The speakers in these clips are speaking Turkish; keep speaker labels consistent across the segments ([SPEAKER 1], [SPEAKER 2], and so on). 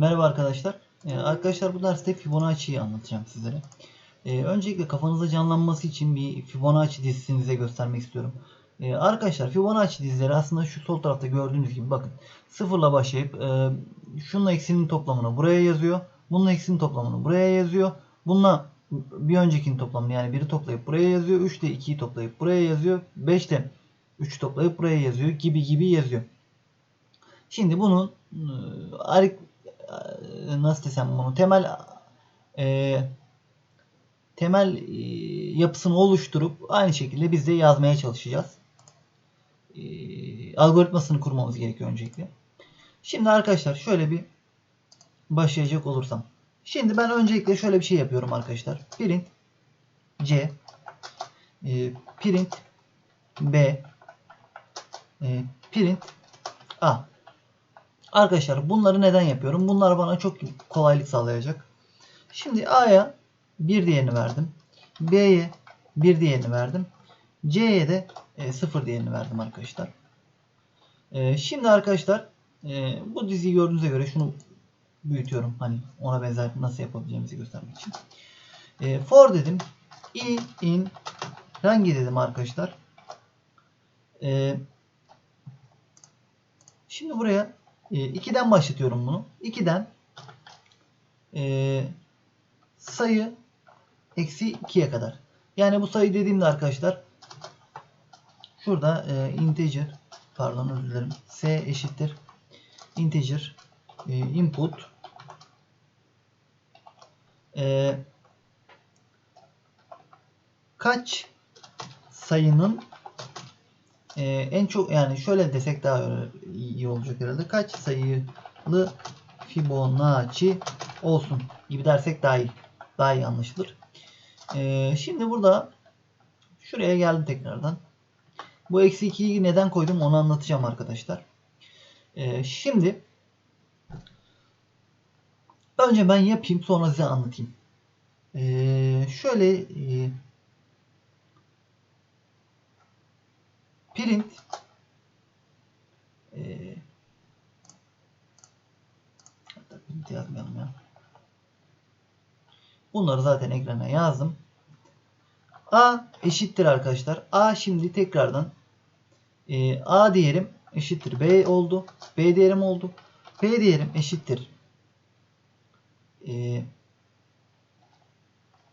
[SPEAKER 1] Merhaba arkadaşlar. Ee, arkadaşlar bu derste Fibonacci'yi anlatacağım sizlere. Ee, öncelikle kafanızda canlanması için bir Fibonacci dizisinize göstermek istiyorum. Ee, arkadaşlar Fibonacci dizileri aslında şu sol tarafta gördüğünüz gibi bakın. Sıfırla başlayıp e, şununla eksinin toplamını buraya yazıyor. Bununla eksinin toplamını buraya yazıyor. Bununla bir öncekinin toplamını yani 1'i toplayıp buraya yazıyor. 3 de 2'yi toplayıp buraya yazıyor. 5 de 3'ü toplayıp buraya yazıyor gibi gibi yazıyor. Şimdi bunun e, nasıl desem bunu temel e, temel e, yapısını oluşturup aynı şekilde biz de yazmaya çalışacağız. E, algoritmasını kurmamız gerekiyor öncelikle. Şimdi arkadaşlar şöyle bir başlayacak olursam. Şimdi ben öncelikle şöyle bir şey yapıyorum arkadaşlar. Print C e, print B e, print A Arkadaşlar bunları neden yapıyorum? Bunlar bana çok kolaylık sağlayacak. Şimdi A'ya bir diğerini verdim. B'ye bir diğerini verdim. C'ye de e, 0 diğerini verdim arkadaşlar. E, şimdi arkadaşlar e, bu diziyi gördüğünüze göre şunu büyütüyorum. Hani ona benzer nasıl yapabileceğimizi göstermek için. E, for dedim. i in hangi dedim arkadaşlar. E, şimdi buraya 2'den e, başlatıyorum bunu. 2'den e, sayı eksi 2'ye kadar. Yani bu sayı dediğimde arkadaşlar şurada e, integer pardon özür dilerim. S eşittir integer e, input e, kaç sayının e, en çok yani şöyle desek daha iyi olacak herhalde. Kaç sayılı Fibonacci olsun gibi dersek daha iyi. Daha iyi anlaşılır. E, şimdi burada şuraya geldim tekrardan. Bu eksi 2'yi neden koydum onu anlatacağım arkadaşlar. E, şimdi önce ben yapayım sonra size anlatayım. E, şöyle e, print e, hatta print yazmayalım ya. Bunları zaten ekrana yazdım. A eşittir arkadaşlar. A şimdi tekrardan e, A diyelim eşittir B oldu. B diyelim oldu. B diyelim eşittir e,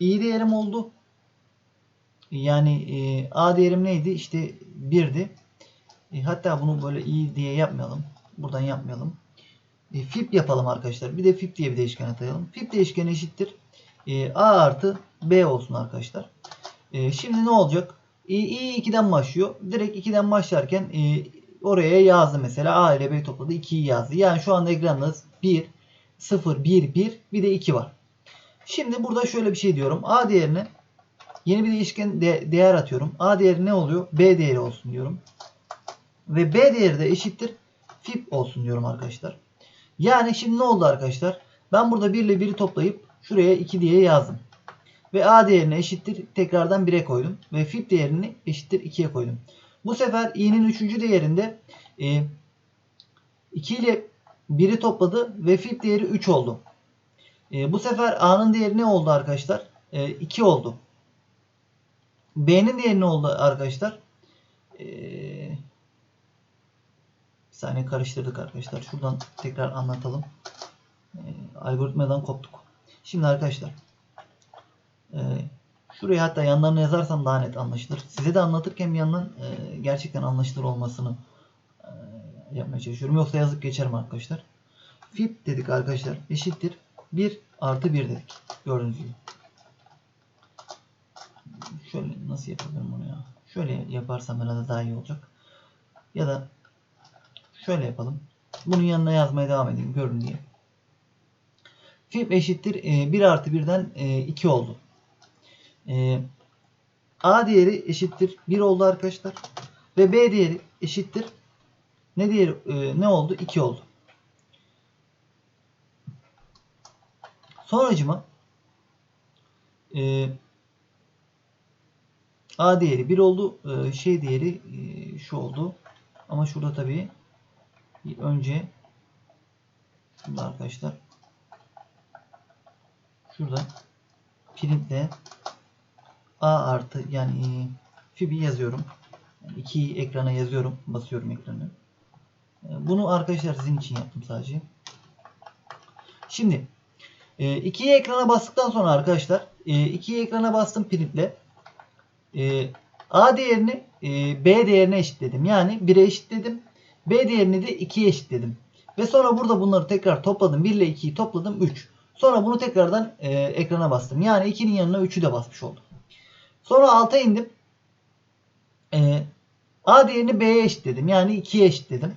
[SPEAKER 1] İ diyelim oldu. Yani e, A değerim neydi? İşte 1'di. E, hatta bunu böyle i diye yapmayalım. Buradan yapmayalım. E, fip yapalım arkadaşlar. Bir de fip diye bir değişken atayalım. Fip değişkeni eşittir. E, A artı B olsun arkadaşlar. E, şimdi ne olacak? I, I 2'den başlıyor. Direkt 2'den başlarken e, oraya yazdı mesela. A ile B topladı. 2'yi yazdı. Yani şu anda ekranda 1, 0, 1, 1 bir de 2 var. Şimdi burada şöyle bir şey diyorum. A değerini Yeni bir değişken de değer atıyorum. A değeri ne oluyor? B değeri olsun diyorum. Ve B değeri de eşittir fip olsun diyorum arkadaşlar. Yani şimdi ne oldu arkadaşlar? Ben burada 1 ile 1'i toplayıp şuraya 2 diye yazdım. Ve A değerini eşittir tekrardan 1'e koydum. Ve fip değerini eşittir 2'ye koydum. Bu sefer i'nin 3. değerinde e, 2 ile 1'i topladı ve fip değeri 3 oldu. E, bu sefer a'nın değeri ne oldu arkadaşlar? E, 2 oldu. B'nin değeri ne oldu arkadaşlar? Ee, bir saniye karıştırdık arkadaşlar. Şuradan tekrar anlatalım. Ee, algoritmadan koptuk. Şimdi arkadaşlar e, şuraya hatta yanlarına yazarsam daha net anlaşılır. Size de anlatırken bir yandan e, gerçekten anlaşılır olmasını e, yapmaya çalışıyorum. Yoksa yazıp geçerim arkadaşlar. Fip dedik arkadaşlar eşittir 1 artı 1 dedik. Gördüğünüz gibi. Şöyle nasıl yapabilirim onu ya? Şöyle yaparsam herhalde daha iyi olacak. Ya da şöyle yapalım. Bunun yanına yazmaya devam edeyim görün diye. Fib eşittir 1 e, artı 1'den 2 e, oldu. E, A değeri eşittir 1 oldu arkadaşlar. Ve B değeri eşittir ne değeri ne oldu? 2 oldu. Sonracıma A değeri 1 oldu. Şey değeri e, şu oldu. Ama şurada tabii önce şurada arkadaşlar şurada printle a artı yani fibi yazıyorum. Yani iki ekrana yazıyorum. Basıyorum ekranı. E, Bunu arkadaşlar sizin için yaptım sadece. Şimdi e, ikiye ekrana bastıktan sonra arkadaşlar e, ikiye ekrana bastım printle. E, A değerini e, B değerine eşitledim. Yani 1'e eşitledim. B değerini de 2'ye eşitledim. Ve sonra burada bunları tekrar topladım. 1 ile 2'yi topladım 3. Sonra bunu tekrardan e, ekrana bastım. Yani 2'nin yanına 3'ü de basmış oldum. Sonra alta indim. E, A değerini B'ye eşitledim. Yani 2'ye eşitledim.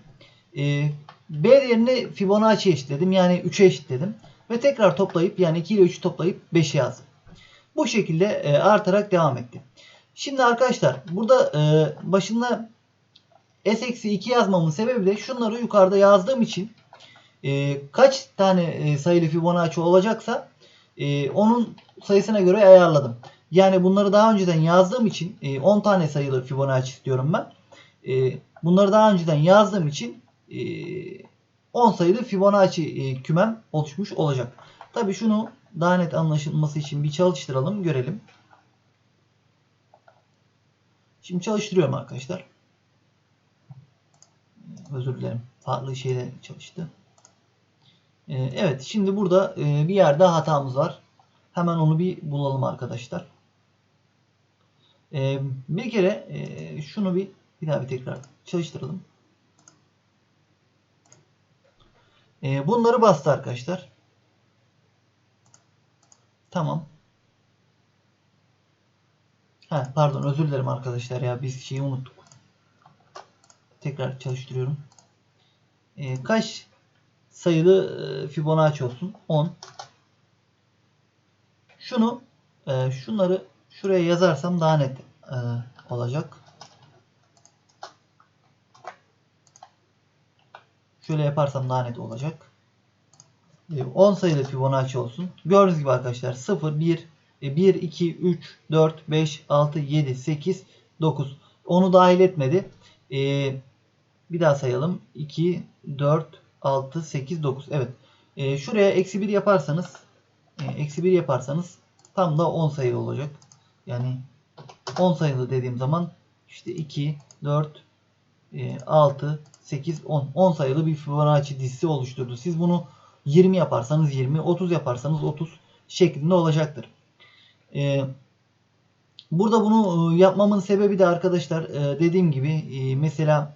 [SPEAKER 1] E, B değerini Fibonacci'ye eşitledim. Yani 3'e eşitledim. Ve tekrar toplayıp yani 2 ile 3'ü toplayıp 5'e yazdım. Bu şekilde e, artarak devam etti. Şimdi arkadaşlar burada e, başında s-2 yazmamın sebebi de şunları yukarıda yazdığım için e, kaç tane e, sayılı Fibonacci olacaksa e, onun sayısına göre ayarladım. Yani bunları daha önceden yazdığım için e, 10 tane sayılı Fibonacci istiyorum ben. E, bunları daha önceden yazdığım için e, 10 sayılı Fibonacci e, kümem oluşmuş olacak. Tabi şunu daha net anlaşılması için bir çalıştıralım görelim. Şimdi çalıştırıyorum arkadaşlar. Özür dilerim. Farklı şeyle çalıştı. Ee, evet şimdi burada e, bir yerde hatamız var. Hemen onu bir bulalım arkadaşlar. Ee, bir kere e, şunu bir bir daha bir tekrar çalıştıralım. Ee, bunları bastı arkadaşlar. Tamam. Ha, pardon özür dilerim arkadaşlar ya biz şeyi unuttuk. Tekrar çalıştırıyorum. Ee, kaç sayılı e, Fibonacci olsun? 10. Şunu e, şunları şuraya yazarsam daha net e, olacak. Şöyle yaparsam daha net olacak. E, 10 sayılı Fibonacci olsun. Gördüğünüz gibi arkadaşlar 0, 1, 1, 2, 3, 4, 5, 6, 7, 8, 9. Onu dahil etmedi. Ee, bir daha sayalım. 2, 4, 6, 8, 9. Evet. Ee, şuraya eksi 1 yaparsanız e, eksi 1 yaparsanız tam da 10 sayılı olacak. Yani 10 sayılı dediğim zaman işte 2, 4, 6, 8, 10. 10 sayılı bir Fibonacci dizisi oluşturdu. Siz bunu 20 yaparsanız 20, 30 yaparsanız 30 şeklinde olacaktır. Ee, burada bunu e, yapmamın sebebi de arkadaşlar e, dediğim gibi e, mesela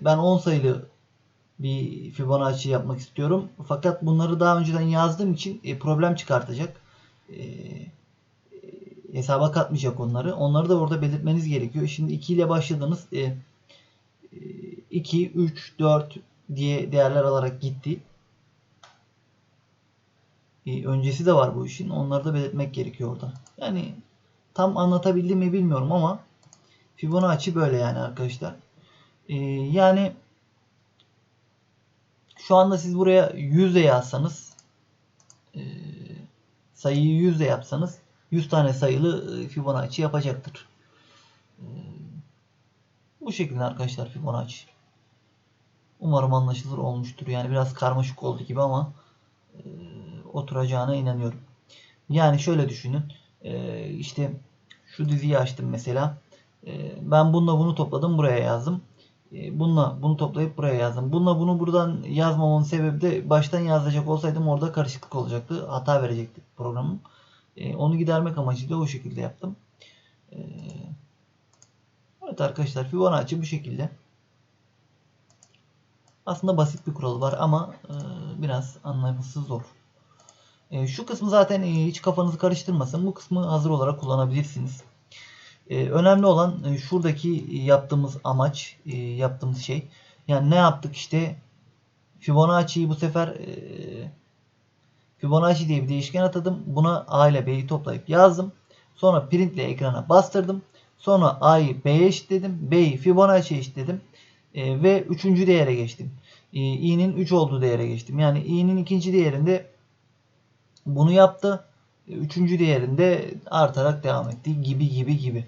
[SPEAKER 1] ben 10 sayılı bir Fibonacci yapmak istiyorum. Fakat bunları daha önceden yazdığım için problem çıkartacak. Hesaba katmayacak onları. Onları da orada belirtmeniz gerekiyor. Şimdi 2 ile başladınız. 2, 3, 4 diye değerler alarak gitti e, öncesi de var bu işin. Onları da belirtmek gerekiyor orada. Yani tam anlatabildim mi bilmiyorum ama Fibonacci böyle yani arkadaşlar. E, yani şu anda siz buraya 100 yazsanız e, sayıyı 100 yapsanız 100 tane sayılı e, Fibonacci yapacaktır. Bu şekilde arkadaşlar Fibonacci. Umarım anlaşılır olmuştur. Yani biraz karmaşık oldu gibi ama oturacağına inanıyorum. Yani şöyle düşünün. E, işte şu diziyi açtım mesela. E, ben bununla bunu topladım buraya yazdım. E, bununla bunu toplayıp buraya yazdım. Bununla bunu buradan yazmamın sebebi de baştan yazacak olsaydım orada karışıklık olacaktı. Hata verecekti programım. E, onu gidermek amacıyla o şekilde yaptım. E, evet arkadaşlar Fibonacci bu şekilde. Aslında basit bir kuralı var ama biraz anlaması zor. E, şu kısmı zaten e, hiç kafanızı karıştırmasın. Bu kısmı hazır olarak kullanabilirsiniz. E, önemli olan şuradaki yaptığımız amaç, yaptığımız şey. Yani ne yaptık işte Fibonacci'yi bu sefer Fibonacci diye bir değişken atadım. Buna A ile B'yi toplayıp yazdım. Sonra print ile ekrana bastırdım. Sonra A'yı B'ye eşitledim. B'yi Fibonacci'ye eşitledim. E, ve üçüncü değere geçtim. E, i'nin 3 olduğu değere geçtim. Yani i'nin ikinci değerinde bunu yaptı. E, üçüncü değerinde artarak devam etti. Gibi gibi gibi.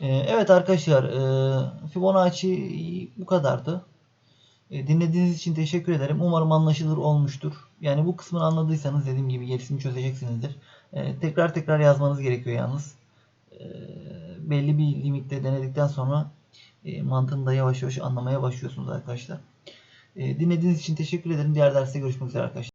[SPEAKER 1] E, evet arkadaşlar e, Fibonacci bu kadardı. Dinlediğiniz için teşekkür ederim. Umarım anlaşılır olmuştur. Yani bu kısmını anladıysanız dediğim gibi gerisini çözeceksinizdir. Tekrar tekrar yazmanız gerekiyor yalnız. Belli bir limitte denedikten sonra mantığını da yavaş yavaş anlamaya başlıyorsunuz arkadaşlar. Dinlediğiniz için teşekkür ederim. Diğer derste görüşmek üzere arkadaşlar.